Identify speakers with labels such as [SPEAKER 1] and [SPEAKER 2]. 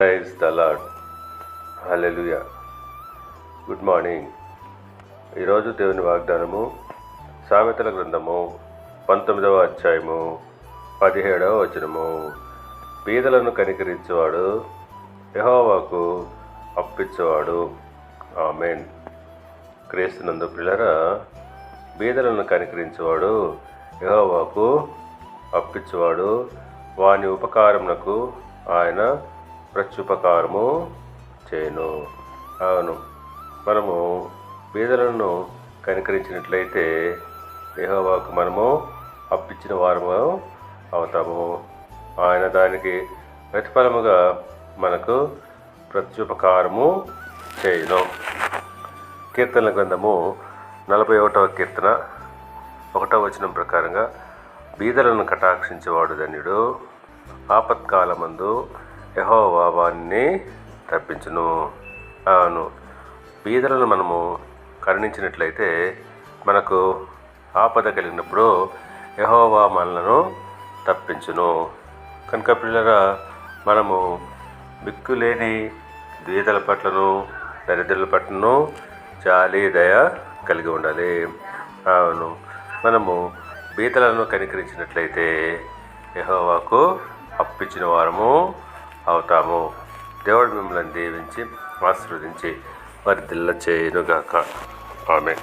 [SPEAKER 1] Praise the lord good morning ఈరోజు దేవుని వాగ్దానము సామెతల గ్రంథము పంతొమ్మిదవ అధ్యాయము పదిహేడవ వచనము. బీదలను కనికరించేవాడు యహోవాకు అప్పించేవాడు ఆమెన్. క్రీస్తునందు పిల్లరా బీదలను కనికరించేవాడు యహోవాకు అప్పించేవాడు వాని ఉపకారమునకు ఆయన ప్రత్యుపకారము చేయను. అవును. మనము బీదలను కనికరించినట్లయితే యహోవాకు మనము అప్పించిన వారము అవుతాము. ఆయన దానికి ప్రతిఫలముగా మనకు ప్రత్యుపకారము చేయను. కీర్తనల గ్రంథము నలభై ఒకటవ కీర్తన ఒకటవ వచనం ప్రకారంగా బీదలను కటాక్షించేవాడు ధన్యుడు. ఆపత్కాలమందు యహోవా వారిని తప్పించును అవును బీదలను మనము కరుణించినట్లయితే మనకు ఆపద కలిగినప్పుడు యహోవా మనలను తప్పించును కనుక పిల్లరా మనము మిక్కులేని బీదల పట్లను దరిద్రుల పట్లను జాలి దయ కలిగి ఉండాలి. అవును మనము బీదలను కనికరించినట్లయితే యహోవాకు అప్పించిన వారము అవుతాము. దేవుడు మిమ్మల్ని దీవించి ఆశీర్వదించి వారి దిల్ల చేయనుగాక ఆమె